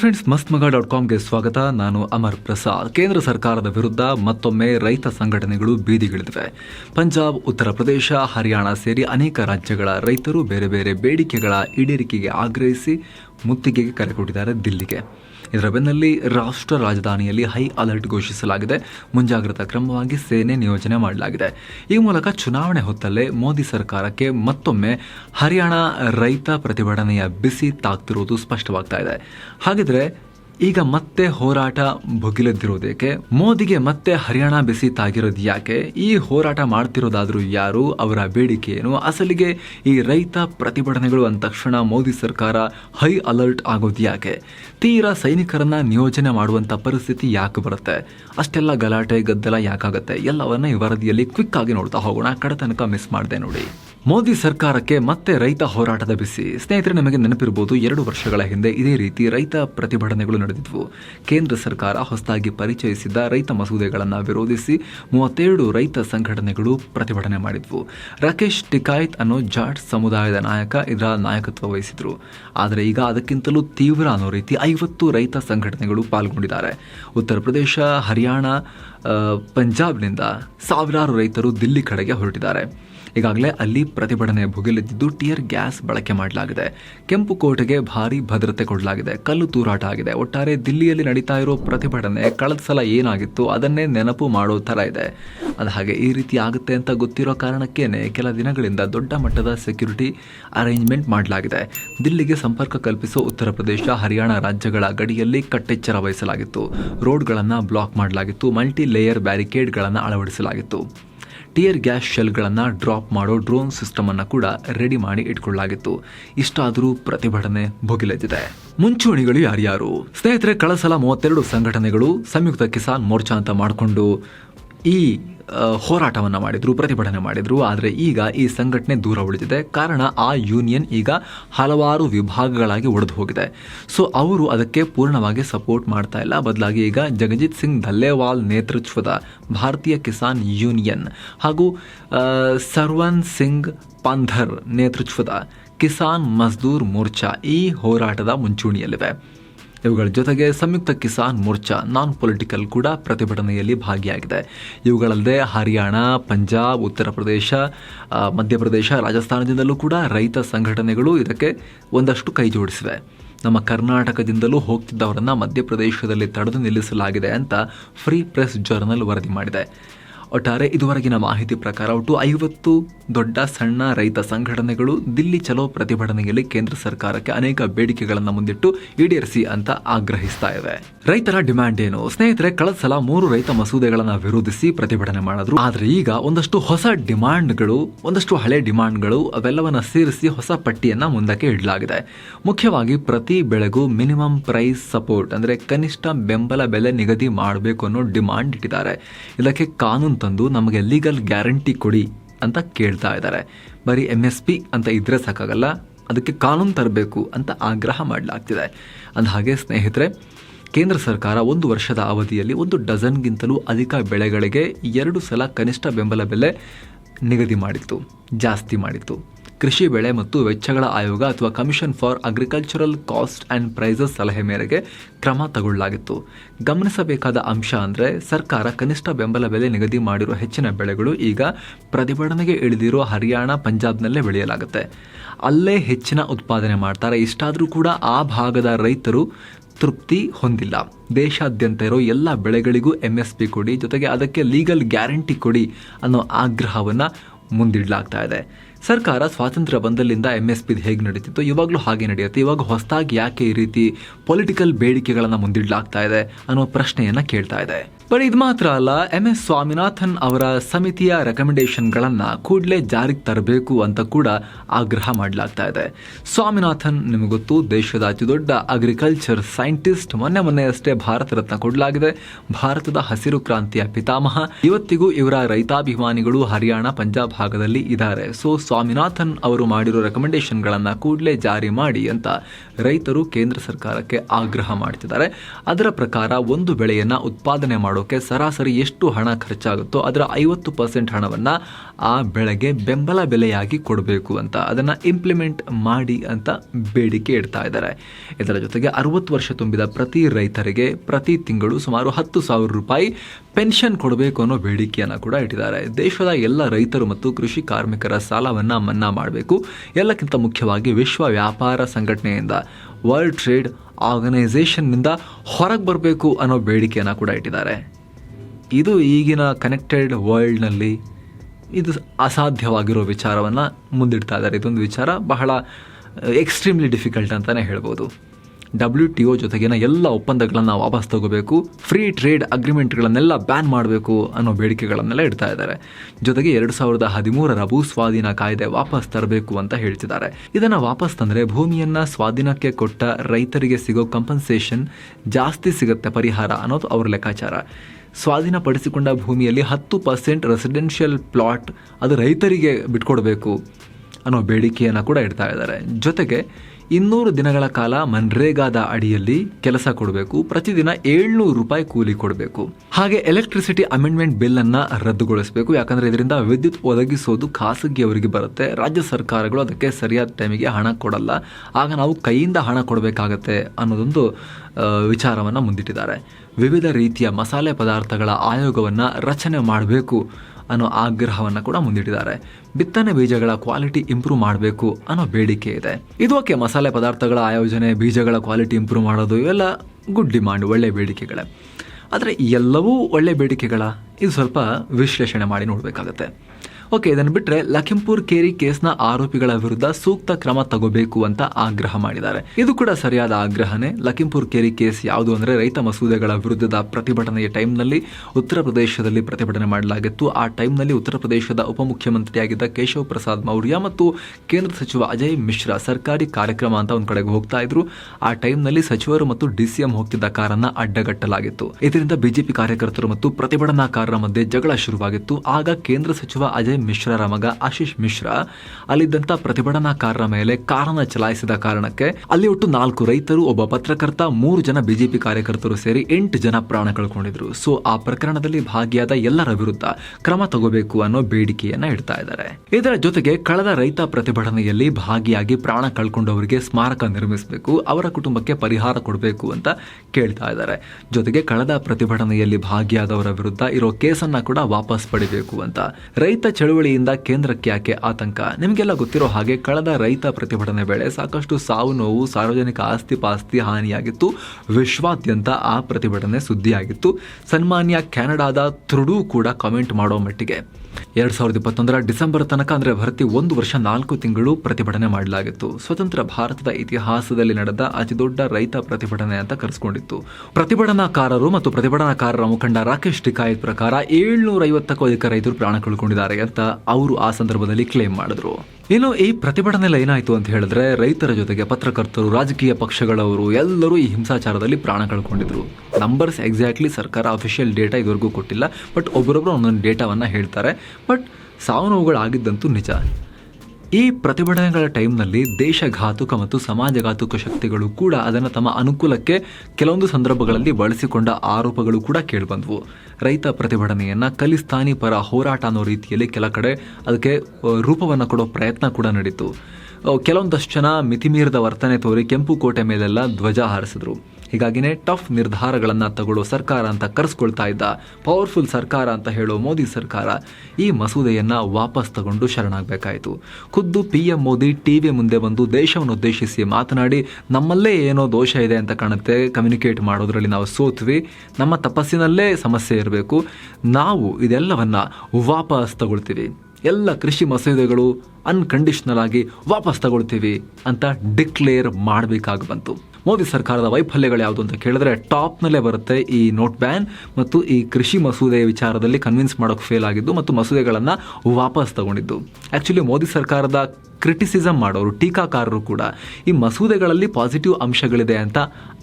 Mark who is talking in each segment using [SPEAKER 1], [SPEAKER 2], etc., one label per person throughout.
[SPEAKER 1] Friends ಮಸ್ತ್ ಮಗ dot ಕಾಮ್ಗೆ ಸ್ವಾಗತ. ನಾನು ಅಮರ್ ಪ್ರಸಾದ್. ಕೇಂದ್ರ ಸರ್ಕಾರದ ವಿರುದ್ಧ ಮತ್ತೊಮ್ಮೆ ರೈತ ಸಂಘಟನೆಗಳು ಬೀದಿಗಿಳಿದಿವೆ. ಪಂಜಾಬ್, ಉತ್ತರ ಪ್ರದೇಶ, ಹರಿಯಾಣ ಸೇರಿ ಅನೇಕ ರಾಜ್ಯಗಳ ರೈತರು ಬೇರೆ ಬೇರೆ ಬೇಡಿಕೆಗಳ ಈಡೇರಿಕೆಗೆ ಆಗ್ರಹಿಸಿ ಮುತ್ತಿಗೆಗೆ ಕರೆ ಕೊಟ್ಟಿದ್ದಾರೆ ದಿಲ್ಲಿಗೆ. ಇದರ ಬೆನ್ನಲ್ಲಿ ರಾಷ್ಟ್ರ ರಾಜಧಾನಿಯಲ್ಲಿ ಹೈ ಅಲರ್ಟ್ ಘೋಷಿಸಲಾಗಿದೆ. ಮುಂಜಾಗ್ರತಾ ಕ್ರಮವಾಗಿ ಸೇನೆ ನಿಯೋಜನೆ ಮಾಡಲಾಗಿದೆ. ಈ ಮೂಲಕ ಚುನಾವಣೆ ಹೊತ್ತಲ್ಲೇ ಮೋದಿ ಸರ್ಕಾರಕ್ಕೆ ಮತ್ತೊಮ್ಮೆ ಹರಿಯಾಣ ರೈತ ಪ್ರತಿಭಟನೆಯ ಬಿಸಿ ತಾಕ್ತಿರುವುದು ಸ್ಪಷ್ಟವಾಗ್ತಾ ಇದೆ. ಹಾಗಿದ್ರೆ ಈಗ ಮತ್ತೆ ಹೋರಾಟ ಭುಗಿಲೆದ್ದಿರೋದೇಕೆ? ಮೋದಿಗೆ ಮತ್ತೆ ಹರಿಯಾಣ ಬಿಸಿ ತಾಗಿರೋದು ಯಾಕೆ? ಈ ಹೋರಾಟ ಮಾಡ್ತಿರೋದಾದ್ರೂ ಯಾರು? ಅವರ ಬೇಡಿಕೆ ಏನು? ಅಸಲಿಗೆ ಈ ರೈತ ಪ್ರತಿಭಟನೆಗಳು ಅಂದ ತಕ್ಷಣ ಮೋದಿ ಸರ್ಕಾರ ಹೈ ಅಲರ್ಟ್ ಆಗೋದು ಯಾಕೆ? ತೀರಾ ಸೈನಿಕರನ್ನ ನಿಯೋಜನೆ ಮಾಡುವಂತ ಪರಿಸ್ಥಿತಿ ಯಾಕೆ ಬರುತ್ತೆ? ಅಷ್ಟೆಲ್ಲ ಗಲಾಟೆ ಗದ್ದಲ ಯಾಕಾಗುತ್ತೆ? ಎಲ್ಲವನ್ನ ಈ ವರದಿಯಲ್ಲಿ ಕ್ವಿಕ್ ಆಗಿ ನೋಡ್ತಾ ಹೋಗೋಣ. ಕಡತನಕ ಮಿಸ್ ಮಾಡಿದೆ ನೋಡಿ. ಮೋದಿ ಸರ್ಕಾರಕ್ಕೆ ಮತ್ತೆ ರೈತ ಹೋರಾಟದ ಬಿಸಿ. ಸ್ನೇಹಿತರೆ, ನಿಮಗೆ ನೆನಪಿರಬಹುದು ಎರಡು ವರ್ಷಗಳ ಹಿಂದೆ ಇದೇ ರೀತಿ ರೈತ ಪ್ರತಿಭಟನೆಗಳು ನಡೆದಿದ್ವು. ಕೇಂದ್ರ ಸರ್ಕಾರ ಹೊಸದಾಗಿ ಪರಿಚಯಿಸಿದ್ದ ರೈತ ಮಸೂದೆಗಳನ್ನು ವಿರೋಧಿಸಿ ಮೂವತ್ತೆರಡು ರೈತ ಸಂಘಟನೆಗಳು ಪ್ರತಿಭಟನೆ ಮಾಡಿದ್ವು. ರಾಕೇಶ್ ಟಿಕಾಯತ್ ಅನ್ನೋ ಜಾಟ್ ಸಮುದಾಯದ ನಾಯಕ ಇದರ ನಾಯಕತ್ವ ವಹಿಸಿದ್ರು. ಆದರೆ ಈಗ ಅದಕ್ಕಿಂತಲೂ ತೀವ್ರ ಅನ್ನೋ ರೀತಿ ಐವತ್ತು ರೈತ ಸಂಘಟನೆಗಳು ಪಾಲ್ಗೊಂಡಿದ್ದಾರೆ. ಉತ್ತರ ಪ್ರದೇಶ, ಹರಿಯಾಣ ಪಂಜಾಬ್ನಿಂದ ಸಾವಿರಾರು ರೈತರು ದಿಲ್ಲಿ ಕಡೆಗೆ ಹೊರಟಿದ್ದಾರೆ. ಈಗಾಗಲೇ ಅಲ್ಲಿ ಪ್ರತಿಭಟನೆ ಭುಗಿಲೆದ್ದಿದ್ದು ಟಿಯರ್ ಗ್ಯಾಸ್ ಬಳಕೆ ಮಾಡಲಾಗಿದೆ. ಕೆಂಪು ಕೋಟೆಗೆ ಭಾರಿ ಭದ್ರತೆ ಕೊಡಲಾಗಿದೆ. ಕಲ್ಲು ತೂರಾಟ ಆಗಿದೆ. ಒಟ್ಟಾರೆ ದಿಲ್ಲಿಯಲ್ಲಿ ನಡೀತಾ ಇರೋ ಪ್ರತಿಭಟನೆ ಕಳೆದ ಸಲ ಏನಾಗಿತ್ತು ಅದನ್ನೇ ನೆನಪು ಮಾಡೋ ಥರ ಇದೆ. ಅದು ಹಾಗೆ ಈ ರೀತಿ ಆಗುತ್ತೆ ಅಂತ ಗೊತ್ತಿರೋ ಕಾರಣಕ್ಕೇನೆ ಕೆಲ ದಿನಗಳಿಂದ ದೊಡ್ಡ ಮಟ್ಟದ ಸೆಕ್ಯೂರಿಟಿ ಅರೇಂಜ್ಮೆಂಟ್ ಮಾಡಲಾಗಿದೆ. ದಿಲ್ಲಿಗೆ ಸಂಪರ್ಕ ಕಲ್ಪಿಸೋ ಉತ್ತರ ಪ್ರದೇಶ, ಹರಿಯಾಣ ರಾಜ್ಯಗಳ ಗಡಿಯಲ್ಲಿ ಕಟ್ಟೆಚ್ಚರ ವಹಿಸಲಾಗಿತ್ತು. ರೋಡ್ಗಳನ್ನು ಬ್ಲಾಕ್ ಮಾಡಲಾಗಿತ್ತು. ಮಲ್ಟಿ ಲೇಯರ್ ಬ್ಯಾರಿಕೇಡ್ಗಳನ್ನು ಅಳವಡಿಸಲಾಗಿತ್ತು. ಟಿಯರ್ ಗ್ಯಾಸ್ ಶೆಲ್ಗಳನ್ನು ಡ್ರಾಪ್ ಮಾಡೋ ಡ್ರೋನ್ ಸಿಸ್ಟಮನ್ನು ಕೂಡ ರೆಡಿ ಮಾಡಿ ಇಟ್ಕೊಳ್ಳಲಾಗಿತ್ತು. ಇಷ್ಟಾದರೂ ಪ್ರತಿಭಟನೆ ಭುಗಿಲೆದ್ದಿದೆ. ಮುಂಚೂಣಿಗಳು ಯಾರ್ಯಾರು? ಸ್ನೇಹಿತರೆ, ಕಳಸಲ ಸಲ ಮೂವತ್ತೆರಡು ಸಂಘಟನೆಗಳು ಸಂಯುಕ್ತ ಕಿಸಾನ್ ಮೋರ್ಚಾ ಅಂತ ಮಾಡಿಕೊಂಡು ಈ ಹೋರಾಟವನ್ನು ಮಾಡಿದರು, ಪ್ರತಿಭಟನೆ ಮಾಡಿದರು, ಆದರೆ ಈಗ ಈ ಸಂಘಟನೆ ದೂರ ಉಳಿದಿದೆ. ಕಾರಣ ಆ ಯೂನಿಯನ್ ಈಗ ಹಲವಾರು ವಿಭಾಗಗಳಾಗಿ ಒಡೆದು ಹೋಗಿದೆ. ಸೊ ಅವರು ಅದಕ್ಕೆ ಪೂರ್ಣವಾಗಿ ಸಪೋರ್ಟ್ ಮಾಡ್ತಾ ಇಲ್ಲ. ಬದಲಾಗಿ ಈಗ ಜಗಜಿತ್ ಸಿಂಗ್ ಧಲ್ಲೇವಾಲ್ ನೇತೃತ್ವದ ಭಾರತೀಯ ಕಿಸಾನ್ ಯೂನಿಯನ್ ಹಾಗೂ ಸರ್ವನ್ ಸಿಂಗ್ ಪಾಂಧರ್ ನೇತೃತ್ವದ ಕಿಸಾನ್ ಮಜ್ದೂರ್ ಮೋರ್ಚಾ ಈ ಹೋರಾಟದ ಮುಂಚೂಣಿಯಲ್ಲಿವೆ. ಇವುಗಳ ಜೊತೆಗೆ ಸಂಯುಕ್ತ ಕಿಸಾನ್ ಮೋರ್ಚಾ ನಾನ್ ಪೊಲಿಟಿಕಲ್ ಕೂಡ ಪ್ರತಿಭಟನೆಯಲ್ಲಿ ಭಾಗಿಯಾಗಿದೆ. ಇವುಗಳಲ್ಲದೆ ಹರಿಯಾಣ, ಪಂಜಾಬ್, ಉತ್ತರ ಪ್ರದೇಶ ಮಧ್ಯಪ್ರದೇಶ, ರಾಜಸ್ಥಾನದಿಂದಲೂ ಕೂಡ ರೈತ ಸಂಘಟನೆಗಳು ಇದಕ್ಕೆ ಒಂದಷ್ಟು ಕೈ ಜೋಡಿಸಿವೆ. ನಮ್ಮ ಕರ್ನಾಟಕದಿಂದಲೂ ಹೋಗ್ತಿದ್ದವರನ್ನು ಮಧ್ಯಪ್ರದೇಶದಲ್ಲಿ ತಡೆದು ನಿಲ್ಲಿಸಲಾಗಿದೆ ಅಂತ ಫ್ರೀ ಪ್ರೆಸ್ ಜರ್ನಲ್ ವರದಿ ಮಾಡಿದೆ. ಒಟ್ಟಾರೆ ಇದುವರೆಗಿನ ಮಾಹಿತಿ ಪ್ರಕಾರ ಒಟ್ಟು ಐವತ್ತು ದೊಡ್ಡ ಸಣ್ಣ ರೈತ ಸಂಘಟನೆಗಳು ದಿಲ್ಲಿ ಚಲೋ ಪ್ರತಿಭಟನೆಯಲ್ಲಿ ಕೇಂದ್ರ ಸರ್ಕಾರಕ್ಕೆ ಅನೇಕ ಬೇಡಿಕೆಗಳನ್ನು ಮುಂದಿಟ್ಟು ಈಡೇರಿಸಿ ಅಂತ ಆಗ್ರಹಿಸ್ತಾ ಇವೆ ರೈತರ ಡಿಮ್ಯಾಂಡ್ ಏನು? ಸ್ನೇಹಿತರೆ, ಕಳೆದ ಸಲ ಮೂರು ರೈತ ಮಸೂದೆಗಳನ್ನು ವಿರೋಧಿಸಿ ಪ್ರತಿಭಟನೆ ಮಾಡಿದ್ರು. ಆದ್ರೆ ಈಗ ಒಂದಷ್ಟು ಹೊಸ ಡಿಮ್ಯಾಂಡ್ಗಳು, ಒಂದಷ್ಟು ಹಳೆ ಡಿಮ್ಯಾಂಡ್ಗಳು ಅವೆಲ್ಲವನ್ನ ಸೇರಿಸಿ ಹೊಸ ಪಟ್ಟಿಯನ್ನ ಮುಂದಕ್ಕೆ ಇಡಲಾಗಿದೆ. ಮುಖ್ಯವಾಗಿ ಪ್ರತಿ ಬೆಳೆಗೂ ಮಿನಿಮಮ್ ಪ್ರೈಸ್ ಸಪೋರ್ಟ್, ಅಂದ್ರೆ ಕನಿಷ್ಠ ಬೆಂಬಲ ಬೆಲೆ ನಿಗದಿ ಮಾಡಬೇಕು ಅನ್ನೋ ಡಿಮ್ಯಾಂಡ್ ಇಟ್ಟಿದ್ದಾರೆ. ಇದಕ್ಕೆ ಕಾನೂನು ತಂದು ನಮಗೆ ಲೀಗಲ್ ಗ್ಯಾರಂಟಿ ಕೊಡಿ ಅಂತ ಕೇಳ್ತಾ ಇದ್ದಾರೆ. ಬರೀ ಎಂ ಎಸ್ ಪಿ ಅಂತ ಇದ್ರೆ ಸಾಕಾಗಲ್ಲ, ಅದಕ್ಕೆ ಕಾನೂನು ತರಬೇಕು ಅಂತ ಆಗ್ರಹ ಮಾಡಲಾಗ್ತಿದೆ. ಅಂದಹಾಗೆ ಸ್ನೇಹಿತರೆ, ಕೇಂದ್ರ ಸರ್ಕಾರ ಒಂದು ವರ್ಷದ ಅವಧಿಯಲ್ಲಿ ಒಂದು ಡಜನ್ಗಿಂತಲೂ ಅಧಿಕ ಬೆಳೆಗಳಿಗೆ ಎರಡು ಸಲ ಕನಿಷ್ಠ ಬೆಂಬಲ ಬೆಲೆ ನಿಗದಿ ಮಾಡಿತ್ತು, ಜಾಸ್ತಿ ಮಾಡಿತ್ತು. ಕೃಷಿ ಬೆಳೆ ಮತ್ತು ವೆಚ್ಚಗಳ ಆಯೋಗ ಅಥವಾ commission for agricultural cost and prices ಸಲಹೆ ಮೇರೆಗೆ ಕ್ರಮ ತಗೊಳ್ಳಲಾಗಿತ್ತು. ಗಮನಿಸಬೇಕಾದ ಅಂಶ ಅಂದರೆ ಸರ್ಕಾರ ಕನಿಷ್ಠ ಬೆಂಬಲ ಬೆಲೆ ನಿಗದಿ ಮಾಡಿರುವ ಹೆಚ್ಚಿನ ಬೆಳೆಗಳು ಈಗ ಪ್ರತಿಭಟನೆಗೆ ಇಳಿದಿರುವ ಹರಿಯಾಣ, ಪಂಜಾಬ್ನಲ್ಲೇ ಬೆಳೆಯಲಾಗುತ್ತೆ. ಅಲ್ಲೇ ಹೆಚ್ಚಿನ ಉತ್ಪಾದನೆ ಮಾಡ್ತಾರೆ. ಇಷ್ಟಾದರೂ ಕೂಡ ಆ ಭಾಗದ ರೈತರು ತೃಪ್ತಿ ಹೊಂದಿಲ್ಲ. ದೇಶಾದ್ಯಂತ ಇರೋ ಎಲ್ಲ ಬೆಳೆಗಳಿಗೂ ಎಂ ಎಸ್ ಪಿ ಕೊಡಿ, ಜೊತೆಗೆ ಅದಕ್ಕೆ ಲೀಗಲ್ ಗ್ಯಾರಂಟಿ ಕೊಡಿ ಅನ್ನೋ ಆಗ್ರಹವನ್ನು ಮುಂದಿಡಲಾಗ್ತಾ ಇದೆ. ಸರ್ಕಾರ ಸ್ವಾತಂತ್ರ್ಯ ಬಂದಲ್ಲಿಂದ ಎಂ ಎಸ್ ಪಿ ಹೇಗೆ ನಡೀತಿತ್ತು? ಇವಾಗಲೂ ಹಾಗೆ ನಡೆಯುತ್ತೆ. ಇವಾಗ ಹೊಸದಾಗಿ ಯಾಕೆ ಈ ರೀತಿ ಪೊಲಿಟಿಕಲ್ ಬೇಡಿಕೆಗಳನ್ನು ಮುಂದಿಡಲಾಗ್ತಾ ಇದೆ ಅನ್ನೋ ಪ್ರಶ್ನೆಯನ್ನು ಕೇಳ್ತಾ ಇದೆ. ಬಟ್ ಇದು ಮಾತ್ರ ಅಲ್ಲ, ಎಂ ಎಸ್ ಸ್ವಾಮಿನಾಥನ್ ಅವರ ಸಮಿತಿಯ ರೆಕಮೆಂಡೇಶನ್ಗಳನ್ನು ಕೂಡಲೇ ಜಾರಿಗೆ ತರಬೇಕು ಅಂತ ಕೂಡ ಆಗ್ರಹ ಮಾಡಲಾಗ್ತಾ ಇದೆ. ಸ್ವಾಮಿನಾಥನ್, ನಿಮಗೆ ಗೊತ್ತು, ದೇಶದ ಅತಿದೊಡ್ಡ ಅಗ್ರಿಕಲ್ಚರ್ ಸೈಂಟಿಸ್ಟ್ ಮೊನ್ನೆ ಮೊನ್ನೆ ಅಷ್ಟೇ ಭಾರತ ರತ್ನ ಕೊಡಲಾಗಿದೆ. ಭಾರತದ ಹಸಿರು ಕ್ರಾಂತಿಯ ಪಿತಾಮಹ. ಇವತ್ತಿಗೂ ಇವರ ರೈತಾಭಿಮಾನಿಗಳು ಹರಿಯಾಣ, ಪಂಜಾಬ್ ಭಾಗದಲ್ಲಿ ಇದ್ದಾರೆ. ಸೊ ಸ್ವಾಮಿನಾಥನ್ ಅವರು ಮಾಡಿರೋ ರೆಕಮೆಂಡೇಶನ್ಗಳನ್ನು ಕೂಡಲೇ ಜಾರಿ ಮಾಡಿ ಅಂತ ರೈತರು ಕೇಂದ್ರ ಸರ್ಕಾರಕ್ಕೆ ಆಗ್ರಹ ಮಾಡ್ತಿದ್ದಾರೆ. ಅದರ ಪ್ರಕಾರ ಒಂದು ಬೆಳೆಯನ್ನು ಉತ್ಪಾದನೆ ಮಾಡೋ ಮಾಡೋಕೆ ಸರಾಸರಿ ಎಷ್ಟು ಹಣ ಖರ್ಚಾಗುತ್ತೋ ಅದರ ಐವತ್ತು ಪರ್ಸೆಂಟ್ ಹಣವನ್ನು ಆ ಬೆಳೆಗೆ ಬೆಂಬಲ ಬೆಲೆಯಾಗಿ ಕೊಡಬೇಕು ಅಂತ ಅದನ್ನು ಇಂಪ್ಲಿಮೆಂಟ್ ಮಾಡಿ ಅಂತ ಬೇಡಿಕೆ ಇಡ್ತಾ ಇದ್ದಾರೆ. ಇದರ ಜೊತೆಗೆ ಅರವತ್ತು ವರ್ಷ ತುಂಬಿದ ಪ್ರತಿ ರೈತರಿಗೆ ಪ್ರತಿ ತಿಂಗಳು ಸುಮಾರು ಹತ್ತು ಸಾವಿರ ರೂಪಾಯಿ ಪೆನ್ಷನ್ ಕೊಡಬೇಕು ಅನ್ನೋ ಬೇಡಿಕೆಯನ್ನು ಕೂಡ ಇಟ್ಟಿದ್ದಾರೆ. ದೇಶದ ಎಲ್ಲ ರೈತರು ಮತ್ತು ಕೃಷಿ ಕಾರ್ಮಿಕರ ಸಾಲವನ್ನು ಮನ್ನಾ ಮಾಡಬೇಕು. ಎಲ್ಲಕ್ಕಿಂತ ಮುಖ್ಯವಾಗಿ ವಿಶ್ವ ವ್ಯಾಪಾರ ಸಂಘಟನೆಯಿಂದ ವರ್ಲ್ಡ್ ಟ್ರೇಡ್ ಆರ್ಗನೈಸೇಷನ್ನಿಂದ ಹೊರಗೆ ಬರಬೇಕು ಅನ್ನೋ ಬೇಡಿಕೆಯನ್ನು ಕೂಡ ಇಟ್ಟಿದ್ದಾರೆ. ಇದು ಈಗಿನ ಕನೆಕ್ಟೆಡ್ ವರ್ಲ್ಡ್ನಲ್ಲಿ ಇದು ಅಸಾಧ್ಯವಾಗಿರೋ ವಿಚಾರವನ್ನು ಮುಂದಿಡ್ತಾ ಇದ್ದಾರೆ. ಇದೊಂದು ವಿಚಾರ ಬಹಳ ಎಕ್ಸ್ಟ್ರೀಮ್ಲಿ ಡಿಫಿಕಲ್ಟ್ ಅಂತಲೇ ಹೇಳ್ಬೋದು. ಡಬ್ಲ್ಯೂ ಟಿ ಒ ಜೊತೆಗಿನ ಎಲ್ಲ ಒಪ್ಪಂದಗಳನ್ನು ವಾಪಸ್ ತಗೋಬೇಕು. ಫ್ರೀ ಟ್ರೇಡ್ ಅಗ್ರಿಮೆಂಟ್ಗಳನ್ನೆಲ್ಲ ಬ್ಯಾನ್ ಮಾಡಬೇಕು ಅನ್ನೋ ಬೇಡಿಕೆಗಳನ್ನೆಲ್ಲ ಇಡ್ತಾ ಇದ್ದಾರೆ. ಜೊತೆಗೆ ಎರಡು ಸಾವಿರದ ಹದಿಮೂರರ ಭೂ ಸ್ವಾಧೀನ ಕಾಯ್ದೆ ವಾಪಸ್ ತರಬೇಕು ಅಂತ ಹೇಳ್ತಿದ್ದಾರೆ. ಇದನ್ನು ವಾಪಸ್ ತಂದರೆ ಭೂಮಿಯನ್ನು ಸ್ವಾಧೀನಕ್ಕೆ ಕೊಟ್ಟ ರೈತರಿಗೆ ಸಿಗೋ ಕಂಪನ್ಸೇಷನ್ ಜಾಸ್ತಿ ಸಿಗುತ್ತೆ ಪರಿಹಾರ ಅನ್ನೋದು ಅವ್ರ ಲೆಕ್ಕಾಚಾರ. ಸ್ವಾಧೀನಪಡಿಸಿಕೊಂಡ ಭೂಮಿಯಲ್ಲಿ ಹತ್ತು ಪರ್ಸೆಂಟ್ ರೆಸಿಡೆನ್ಷಿಯಲ್ ಪ್ಲಾಟ್ ಅದು ರೈತರಿಗೆ ಬಿಟ್ಕೊಡ್ಬೇಕು. ಅನ್ನೋ ಬೇಡಿಕೆಯನ್ನು ಕೂಡ ಇಡ್ತಾ ಇದ್ದಾರೆ. ಜೊತೆಗೆ ಇನ್ನೂರು ದಿನಗಳ ಕಾಲ ಮನ್ರೇಗಾದ ಅಡಿಯಲ್ಲಿ ಕೆಲಸ ಕೊಡಬೇಕು. ಪ್ರತಿದಿನ ಏಳ್ನೂರು ರೂಪಾಯಿ ಕೂಲಿ ಕೊಡಬೇಕು. ಹಾಗೆ ಎಲೆಕ್ಟ್ರಿಸಿಟಿ ಅಮೆಂಡ್ಮೆಂಟ್ ಬಿಲ್ ಅನ್ನ ರದ್ದುಗೊಳಿಸಬೇಕು. ಯಾಕಂದ್ರೆ ಇದರಿಂದ ವಿದ್ಯುತ್ ಒದಗಿಸೋದು ಖಾಸಗಿಯವರಿಗೆ ಬರುತ್ತೆ. ರಾಜ್ಯ ಸರ್ಕಾರಗಳು ಅದಕ್ಕೆ ಸರಿಯಾದ ಟೈಮಿಗೆ ಹಣ ಕೊಡಲ್ಲ. ಆಗ ನಾವು ಕೈಯಿಂದ ಹಣ ಕೊಡಬೇಕಾಗತ್ತೆ ಅನ್ನೋದೊಂದು ವಿಚಾರವನ್ನು ಮುಂದಿಟ್ಟಿದ್ದಾರೆ. ವಿವಿಧ ರೀತಿಯ ಮಸಾಲೆ ಪದಾರ್ಥಗಳ ಆಯೋಗವನ್ನು ರಚನೆ ಮಾಡಬೇಕು ಅನ್ನೋ ಆಗ್ರಹವನ್ನು ಕೂಡ ಮುಂದಿಟ್ಟಿದ್ದಾರೆ. ಬಿತ್ತನೆ ಬೀಜಗಳ ಕ್ವಾಲಿಟಿ ಇಂಪ್ರೂವ್ ಮಾಡಬೇಕು ಅನ್ನೋ ಬೇಡಿಕೆ ಇದೆ. ಇದು ಓಕೆ, ಮಸಾಲೆ ಪದಾರ್ಥಗಳ ಆಯೋಜನೆ, ಬೀಜಗಳ ಕ್ವಾಲಿಟಿ ಇಂಪ್ರೂವ್ ಮಾಡೋದು, ಇವೆಲ್ಲ ಗುಡ್ ಡಿಮಾಂಡ್, ಒಳ್ಳೆ ಬೇಡಿಕೆಗಳೇ. ಆದರೆ ಎಲ್ಲವೂ ಒಳ್ಳೆ ಬೇಡಿಕೆಗಳ? ಇದು ಸ್ವಲ್ಪ ವಿಶ್ಲೇಷಣೆ ಮಾಡಿ ನೋಡಬೇಕಾಗತ್ತೆ. ಓಕೆ, ಇದನ್ನು ಬಿಟ್ಟರೆ ಲಖಿಂಪುರ್ ಕೇರಿ ಕೇಸ್ನ ಆರೋಪಿಗಳ ವಿರುದ್ಧ ಸೂಕ್ತ ಕ್ರಮ ತಗೋಬೇಕು ಅಂತ ಆಗ್ರಹ ಮಾಡಿದ್ದಾರೆ. ಇದು ಕೂಡ ಸರಿಯಾದ ಆಗ್ರಹನೇ. ಲಖಿಂಪುರ್ ಕೇರಿ ಕೇಸ್ ಯಾವುದು ಅಂದರೆ ರೈತ ಮಸೂದೆಗಳ ವಿರುದ್ಧದ ಪ್ರತಿಭಟನೆಯ ಟೈಮ್ನಲ್ಲಿ ಉತ್ತರ ಪ್ರದೇಶದಲ್ಲಿ ಪ್ರತಿಭಟನೆ ಮಾಡಲಾಗಿತ್ತು. ಆ ಟೈಮ್ನಲ್ಲಿ ಉತ್ತರ ಪ್ರದೇಶದ ಉಪಮುಖ್ಯಮಂತ್ರಿಯಾಗಿದ್ದ ಕೇಶವ್ ಪ್ರಸಾದ್ ಮೌರ್ಯ ಮತ್ತು ಕೇಂದ್ರ ಸಚಿವ ಅಜಯ್ ಮಿಶ್ರಾ ಸರ್ಕಾರಿ ಕಾರ್ಯಕ್ರಮ ಅಂತ ಒಂದು ಕಡೆಗೆ ಹೋಗ್ತಾ ಇದ್ರು. ಆ ಟೈಮ್ನಲ್ಲಿ ಸಚಿವರು ಮತ್ತು ಡಿಸಿಎಂ ಹೋಗ್ತಿದ್ದ ಕಾರನ್ನ ಅಡ್ಡಗಟ್ಟಲಾಗಿತ್ತು. ಇದರಿಂದ ಬಿಜೆಪಿ ಕಾರ್ಯಕರ್ತರು ಮತ್ತು ಪ್ರತಿಭಟನಾಕಾರರ ಮಧ್ಯೆ ಜಗಳ ಶುರುವಾಗಿತ್ತು. ಆಗ ಕೇಂದ್ರ ಸಚಿವ ಅಜಯ್ ಮಿಶ್ರಾರ ಮಗ ಆಶೀಶ್ ಮಿಶ್ರಾ ಅಲ್ಲಿದ್ದಂತ ಪ್ರತಿಭಟನಾಕಾರರ ಮೇಲೆ ಕಾರನ್ನ ಚಲಾಯಿಸಿದ ಕಾರಣಕ್ಕೆ ಅಲ್ಲಿ ಒಟ್ಟು ನಾಲ್ಕು ರೈತರು, ಒಬ್ಬ ಪತ್ರಕರ್ತ, ಮೂರು ಜನ ಬಿಜೆಪಿ ಕಾರ್ಯಕರ್ತರು ಸೇರಿ ಎಂಟು ಜನ ಪ್ರಾಣ ಕಳ್ಕೊಂಡಿದ್ರು. ಸೊ, ಆ ಪ್ರಕರಣದಲ್ಲಿ ಭಾಗಿಯಾದ ಎಲ್ಲರ ವಿರುದ್ಧ ಕ್ರಮ ತಗೋಬೇಕು ಅನ್ನೋ ಬೇಡಿಕೆಯನ್ನ ಇಡ್ತಾ ಇದ್ದಾರೆ. ಇದರ ಜೊತೆಗೆ ಕಳೆದ ರೈತ ಪ್ರತಿಭಟನೆಯಲ್ಲಿ ಭಾಗಿಯಾಗಿ ಪ್ರಾಣ ಕಳ್ಕೊಂಡವರಿಗೆ ಸ್ಮಾರಕ ನಿರ್ಮಿಸಬೇಕು, ಅವರ ಕುಟುಂಬಕ್ಕೆ ಪರಿಹಾರ ಕೊಡಬೇಕು ಅಂತ ಕೇಳ್ತಾ ಇದ್ದಾರೆ. ಜೊತೆಗೆ ಕಳೆದ ಪ್ರತಿಭಟನೆಯಲ್ಲಿ ಭಾಗಿಯಾದವರ ವಿರುದ್ಧ ಇರೋ ಕೇಸನ್ನ ಕೂಡ ವಾಪಸ್ ಪಡಿಬೇಕು ಅಂತ ರೈತ ಚಳುವಳಿಯಿಂದ ಕೇಂದ್ರಕ್ಕೆ ಯಾಕೆ ಆತಂಕ? ನಿಮಗೆಲ್ಲ ಗೊತ್ತಿರೋ ಹಾಗೆ ಕಳೆದ ರೈತ ಪ್ರತಿಭಟನೆ ವೇಳೆ ಸಾಕಷ್ಟು ಸಾವು ನೋವು, ಸಾರ್ವಜನಿಕ ಆಸ್ತಿ ಪಾಸ್ತಿ ಹಾನಿಯಾಗಿತ್ತು. ವಿಶ್ವಾದ್ಯಂತ ಆ ಪ್ರತಿಭಟನೆ ಸುದ್ದಿಯಾಗಿತ್ತು. ಸನ್ಮಾನ್ಯ ಕೆನಡಾದ ಥ್ರುಡು ಕೂಡ ಕಾಮೆಂಟ್ ಮಾಡೋ ಮಟ್ಟಿಗೆ. ಎರಡ್ ಸಾವಿರದ ಇಪ್ಪತ್ತೊಂದರ ಡಿಸೆಂಬರ್ ತನಕ, ಅಂದ್ರೆ ಭರ್ತಿ ಒಂದು ವರ್ಷ ನಾಲ್ಕು ತಿಂಗಳು ಪ್ರತಿಭಟನೆ ಮಾಡಲಾಗಿತ್ತು. ಸ್ವತಂತ್ರ ಭಾರತದ ಇತಿಹಾಸದಲ್ಲಿ ನಡೆದ ಅತಿದೊಡ್ಡ ರೈತ ಪ್ರತಿಭಟನೆ ಅಂತ ಕರೆಸಿಕೊಂಡಿತ್ತು. ಪ್ರತಿಭಟನಾಕಾರರು ಮತ್ತು ಪ್ರತಿಭಟನಾಕಾರರ ಮುಖಂಡ ರಾಕೇಶ್ ಟಿಕಾಯತ್ ಪ್ರಕಾರ ಏಳ್ನೂರ ಐವತ್ತಕ್ಕೂ ಅಧಿಕ ರೈತರು ಪ್ರಾಣ ಕಳ್ಕೊಂಡಿದ್ದಾರೆ ಅಂತ ಅವರು ಆ ಸಂದರ್ಭದಲ್ಲಿ ಕ್ಲೇಮ್ ಮಾಡಿದ್ರು. ಇನ್ನು ಈ ಪ್ರತಿಭಟನೆಲ್ಲ ಏನಾಯ್ತು ಅಂತ ಹೇಳಿದ್ರೆ ರೈತರ ಜೊತೆಗೆ ಪತ್ರಕರ್ತರು, ರಾಜಕೀಯ ಪಕ್ಷಗಳವರು ಎಲ್ಲರೂ ಈ ಹಿಂಸಾಚಾರದಲ್ಲಿ ಪ್ರಾಣ ಕಳ್ಕೊಂಡಿದ್ರು. ನಂಬರ್ಸ್ ಎಕ್ಸಾಕ್ಟ್ಲಿ ಸರ್ಕಾರ ಅಫಿಷಿಯಲ್ ಡೇಟಾ ಇದುವರೆಗೂ ಕೊಟ್ಟಿಲ್ಲ ಬಟ್ ಒಬ್ಬರೊಬ್ಬರು ಒಂದೊಂದು ಡೇಟಾವನ್ನು ಹೇಳ್ತಾರೆ. ಬಟ್ ಸಾವು ನೋವುಗಳಾಗಿದ್ದಂತೂ ನಿಜ. ಈ ಪ್ರತಿಭಟನೆಗಳ ಟೈಮ್ನಲ್ಲಿ ದೇಶಘಾತುಕ ಮತ್ತು ಸಮಾಜಘಾತುಕ ಶಕ್ತಿಗಳು ಕೂಡ ಅದನ್ನು ತಮ್ಮ ಅನುಕೂಲಕ್ಕೆ ಕೆಲವೊಂದು ಸಂದರ್ಭಗಳಲ್ಲಿ ಬಳಸಿಕೊಂಡ ಆರೋಪಗಳು ಕೂಡ ಕೇಳಿಬಂದವು. ರೈತ ಪ್ರತಿಭಟನೆಯನ್ನು ಖಲಿಸ್ತಾನಿ ಪರ ಹೋರಾಟ ಅನ್ನೋ ರೀತಿಯಲ್ಲಿ ಕೆಲ ಕಡೆ ಅದಕ್ಕೆ ರೂಪವನ್ನು ಕೊಡೋ ಪ್ರಯತ್ನ ಕೂಡ ನಡೀತು. ಕೆಲವೊಂದಷ್ಟು ಜನ ಮಿತಿಮೀರಿದ ವರ್ತನೆ ತೋರಿ ಕೆಂಪು ಕೋಟೆ ಮೇಲೆಲ್ಲ ಧ್ವಜ ಹಾರಿಸಿದ್ರು. ಹೀಗಾಗಿನೇ ಟಫ್ ನಿರ್ಧಾರಗಳನ್ನು ತಗೊಳ್ಳೋ ಸರ್ಕಾರ ಅಂತ ಕರೆಸ್ಕೊಳ್ತಾ ಇದ್ದ ಪವರ್ಫುಲ್ ಸರ್ಕಾರ ಅಂತ ಹೇಳೋ ಮೋದಿ ಸರ್ಕಾರ ಈ ಮಸೂದೆಯನ್ನು ವಾಪಸ್ ತಗೊಂಡು ಶರಣಾಗಬೇಕಾಯಿತು. ಖುದ್ದು ಪಿ ಎಂ ಮೋದಿ ಟಿವಿ ಮುಂದೆ ಬಂದು ದೇಶವನ್ನು ಉದ್ದೇಶಿಸಿ ಮಾತನಾಡಿ, ನಮ್ಮಲ್ಲೇ ಏನೋ ದೋಷ ಇದೆ ಅಂತ ಕಾಣುತ್ತೆ ಕಮ್ಯುನಿಕೇಟ್ ಮಾಡೋದ್ರಲ್ಲಿ ನಾವು ಸೋತ್ವಿ, ನಮ್ಮ ತಪಸ್ಸಿನಲ್ಲೇ ಸಮಸ್ಯೆ ಇರಬೇಕು, ನಾವು ಇದೆಲ್ಲವನ್ನು ವಾಪಸ್ ತಗೊಳ್ತೀವಿ. ಎಲ್ಲ ಕೃಷಿ ಮಸೂದೆಗಳು ಅನ್ಕಂಡೀಷನಲ್ ಆಗಿ ವಾಪಸ್ ತಗೊಳ್ತೀವಿ ಅಂತ ಡಿಕ್ಲೇರ್ ಮಾಡಬೇಕಾಗಿ ಬಂತು. ಮೋದಿ ಸರ್ಕಾರದ ವೈಫಲ್ಯಗಳು ಯಾವುದು ಅಂತ ಕೇಳಿದ್ರೆ ಟಾಪ್ನಲ್ಲೇ ಬರುತ್ತೆ ಈ ನೋಟ್ ಬ್ಯಾನ್ ಮತ್ತು ಈ ಕೃಷಿ ಮಸೂದೆ ವಿಚಾರದಲ್ಲಿ ಕನ್ವಿನ್ಸ್ ಮಾಡೋಕೆ ಫೇಲ್ ಆಗಿದ್ದು ಮತ್ತು ಮಸೂದೆಗಳನ್ನು ವಾಪಸ್ ತಗೊಂಡಿದ್ದು. ಆ್ಯಕ್ಚುಲಿ ಮೋದಿ ಸರ್ಕಾರದ ಕ್ರಿಟಿಸಿಸಮ್ ಮಾಡೋರು, ಟೀಕಾಕಾರರು ಕೂಡ ಈ ಮಸೂದೆಗಳಲ್ಲಿ ಪಾಸಿಟಿವ್ ಅಂಶಗಳಿದೆ ಅಂತ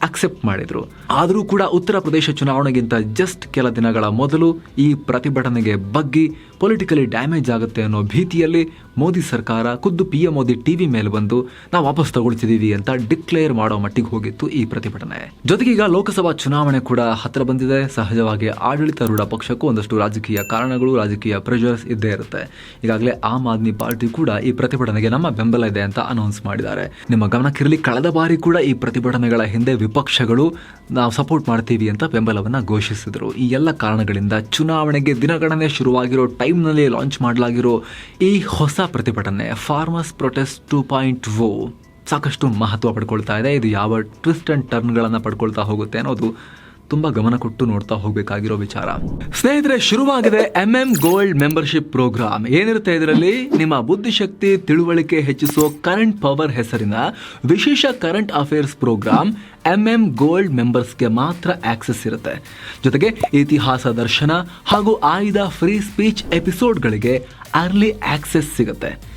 [SPEAKER 1] ಅಕ್ಸೆಪ್ಟ್ ಮಾಡಿದರು. ಆದರೂ ಕೂಡ ಉತ್ತರ ಪ್ರದೇಶ ಚುನಾವಣೆಗಿಂತ ಜಸ್ಟ್ ಕೆಲ ದಿನಗಳ ಮೊದಲು ಈ ಪ್ರತಿಭಟನೆಗೆ ಬಗ್ಗಿ ಪೊಲಿಟಿಕಲಿ ಡ್ಯಾಮೇಜ್ ಆಗುತ್ತೆ ಅನ್ನೋ ಭೀತಿಯಲ್ಲಿ ಮೋದಿ ಸರ್ಕಾರ ಖುದ್ದು ಪಿ ಎಂ ಮೋದಿ ಟಿವಿ ಮೇಲೆ ಬಂದು ನಾವು ವಾಪಸ್ ತಗೊಳ್ತಿದ್ದೀವಿ ಅಂತ ಡಿಕ್ಲೇರ್ ಮಾಡೋ ಮಟ್ಟಿಗೆ ಹೋಗಿತ್ತು ಈ ಪ್ರತಿಭಟನೆ. ಜೊತೆಗೆ ಈಗ ಲೋಕಸಭಾ ಚುನಾವಣೆ ಕೂಡ ಹತ್ತಿರ ಬಂದಿದೆ. ಸಹಜವಾಗಿ ಆಡಳಿತಾರೂಢ ಪಕ್ಷಕ್ಕೂ ಒಂದಷ್ಟು ರಾಜಕೀಯ ಕಾರಣಗಳು, ರಾಜಕೀಯ ಪ್ರೆಷರ್ಸ್ ಇದ್ದೇ ಇರುತ್ತೆ. ಈಗಾಗಲೇ ಆಮ್ ಆದ್ಮಿ ಪಾರ್ಟಿ ಕೂಡ ಈ ಪ್ರತಿಭಟನೆಗೆ ನಮ್ಮ ಬೆಂಬಲ ಇದೆ ಅಂತ ಅನೌನ್ಸ್ ಮಾಡಿದ್ದಾರೆ. ನಿಮ್ಮ ಗಮನಕ್ಕಿರಲಿ, ಕಳೆದ ಬಾರಿ ಕೂಡ ಈ ಪ್ರತಿಭಟನೆಗಳ ಹಿಂದೆ ವಿಪಕ್ಷಗಳು ನಾವು ಸಪೋರ್ಟ್ ಮಾಡ್ತೀವಿ ಅಂತ ಬೆಂಬಲವನ್ನು ಘೋಷಿಸಿದರು. ಈ ಎಲ್ಲ ಕಾರಣಗಳಿಂದ ಚುನಾವಣೆಗೆ ದಿನಗಣನೆ ಶುರುವಾಗಿರೋ ಟೈಮ್ನಲ್ಲಿ ಲಾಂಚ್ ಮಾಡಲಾಗಿರೋ ಈ ಹೊಸ ಪ್ರತಿಭಟನೆ farmers protest two point O ಸಾಕಷ್ಟು ಮಹತ್ವ ಪಡ್ಕೊಳ್ತಾ ಇದೆ. ಇದು ಯಾವ ಟ್ವಿಸ್ಟ್ ಆ್ಯಂಡ್ ಟರ್ನ್ಗಳನ್ನು ಪಡ್ಕೊಳ್ತಾ ಹೋಗುತ್ತೆ ಅನ್ನೋದು ತುಂಬಾ ಗಮನ ಕೊಟ್ಟು ನೋಡ್ತಾ ಹೋಗಬೇಕಾಗಿರೋ ವಿಚಾರ. ಸ್ನೇಹಿತರೆ, ಶುರುವಾಗಿದೆ M M gold membership program ಏನಿರುತ್ತೆ ಇದರಲ್ಲಿ? ನಿಮ್ಮ ಬುದ್ಧಿಶಕ್ತಿ, ತಿಳುವಳಿಕೆ ಹೆಚ್ಚಿಸೋ ಕರೆಂಟ್ ಪವರ್ ಹೆಸರಿನ ವಿಶೇಷ current affairs program M M gold ಮೆಂಬರ್ಸ್ಗೆ ಮಾತ್ರ ಆಕ್ಸೆಸ್ ಇರುತ್ತೆ. ಜೊತೆಗೆ ಇತಿಹಾಸ ದರ್ಶನ ಹಾಗೂ ಆಯ್ದ ಫ್ರೀ ಸ್ಪೀಚ್ ಎಪಿಸೋಡ್ಗಳಿಗೆ ಅರ್ಲಿ ಆಕ್ಸೆಸ್ ಸಿಗುತ್ತೆ.